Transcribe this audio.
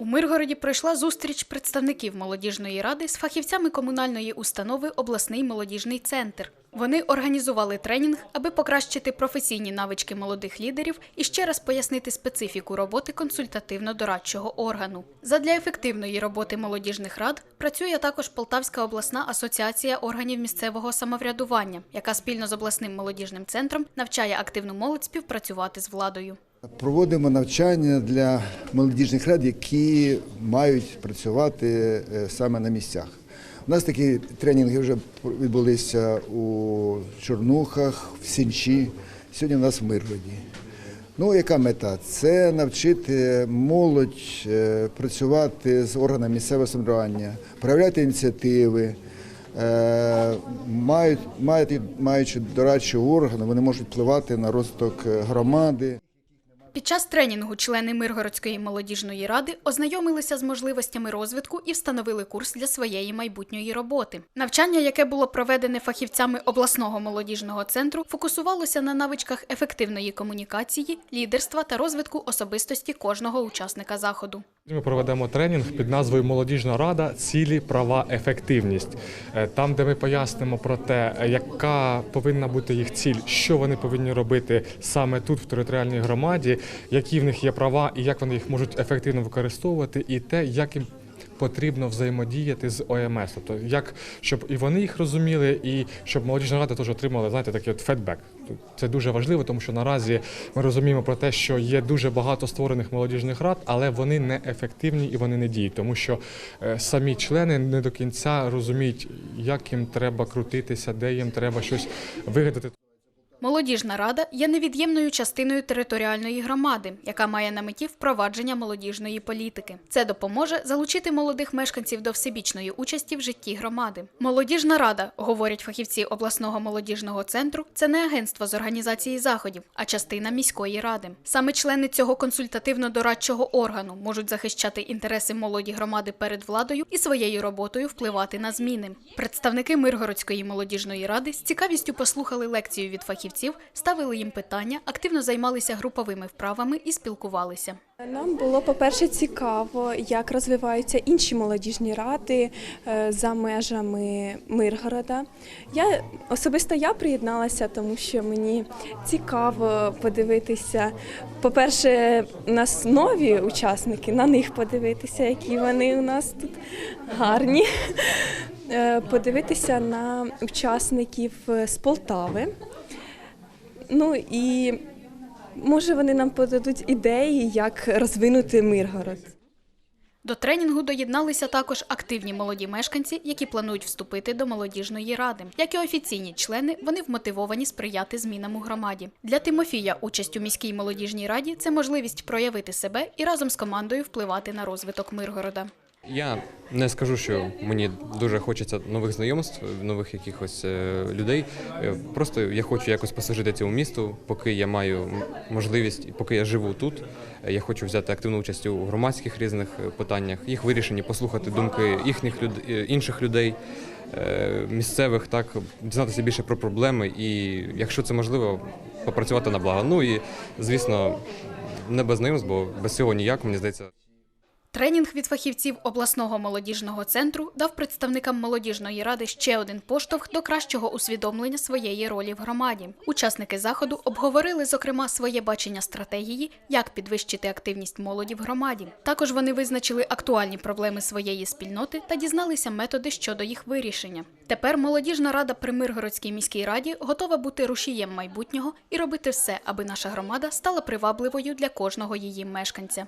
У Миргороді пройшла зустріч представників молодіжної ради з фахівцями комунальної установи Обласний молодіжний центр. Вони організували тренінг, аби покращити професійні навички молодих лідерів і ще раз пояснити специфіку роботи консультативно-дорадчого органу. Задля ефективної роботи молодіжних рад працює також Полтавська обласна асоціація органів місцевого самоврядування, яка спільно з обласним молодіжним центром навчає активну молодь співпрацювати з владою. Проводимо навчання для молодіжних рад, які мають працювати е, саме на місцях. У нас такі тренінги вже відбулися у Чорнухах, в Сінчі, сьогодні у нас в Миргороді. Ну, яка мета? Це навчити молодь е, працювати з органами місцевого самоврядування, проявляти ініціативи. Е, Мають, маючи дорадчі органи, вони можуть впливати на розвиток громади. Під час тренінгу члени Миргородської молодіжної ради ознайомилися з можливостями розвитку і встановили курс для своєї майбутньої роботи. Навчання, яке було проведене фахівцями обласного молодіжного центру, фокусувалося на навичках ефективної комунікації, лідерства та розвитку особистості кожного учасника заходу. Ми проведемо тренінг під назвою Молодіжна рада цілі, права, ефективність. Е, Там, де ми пояснимо про те, яка повинна бути їх ціль, що вони повинні робити саме тут, в територіальній громаді, які в них є права і як вони їх можуть ефективно використовувати, і те, як їм потрібно взаємодіяти з ОМС, тобто як щоб і вони їх розуміли, і щоб молодіжна рада теж отримала знаєте, такий от федбек. Це дуже важливо, тому що наразі ми розуміємо про те, що є дуже багато створених молодіжних рад, але вони не ефективні і вони не діють, тому що е, самі члени не до кінця розуміють, як їм треба крутитися, де їм треба щось вигадати. Молодіжна рада є невід'ємною частиною територіальної громади, яка має на меті впровадження молодіжної політики. Це допоможе залучити молодих мешканців до всебічної участі в житті громади. Молодіжна рада, говорять фахівці обласного молодіжного центру, це не агентство з організації заходів, а частина міської ради. Саме члени цього консультативно-дорадчого органу можуть захищати інтереси молоді громади перед владою і своєю роботою впливати на зміни. Представники Миргородської молодіжної ради з цікавістю послухали лекцію від фахівців, ставили їм питання, активно займалися груповими вправами і спілкувалися. Нам було, по-перше, цікаво, як розвиваються інші молодіжні ради е, за межами Миргорода. Я особисто я приєдналася, тому що мені цікаво подивитися. По-перше, у нас нові учасники, на них подивитися, які вони у нас тут гарні. Е, Подивитися на учасників з Полтави. Ну і Може, вони нам подадуть ідеї, як розвинути Миргород. До тренінгу доєдналися також активні молоді мешканці, які планують вступити до молодіжної ради. Як і офіційні члени, вони вмотивовані сприяти змінам у громаді. Для Тимофія участь у міській молодіжній раді це можливість проявити себе і разом з командою впливати на розвиток Миргорода. Я не скажу, що мені дуже хочеться нових знайомств, нових якихось е, людей. Е, Просто я хочу якось послужити цьому місту, поки я маю можливість, і поки я живу тут. е, Я хочу взяти активну участь у громадських різних питаннях, їх вирішенні, послухати думки їхніх люд... інших людей. Місцевих так дізнатися більше про проблеми, і якщо це можливо, попрацювати на благо. Ну і звісно, не без знайомств, бо без цього ніяк, мені здається. Тренінг від фахівців обласного молодіжного центру дав представникам молодіжної ради ще один поштовх до кращого усвідомлення своєї ролі в громаді. Учасники заходу обговорили, зокрема, своє бачення стратегії, як підвищити активність молоді в громаді. Також вони визначили актуальні проблеми своєї спільноти та дізналися методи щодо їх вирішення. Тепер молодіжна рада при Миргородській міській раді готова бути рушієм майбутнього і робити все, аби наша громада стала привабливою для кожного її мешканця.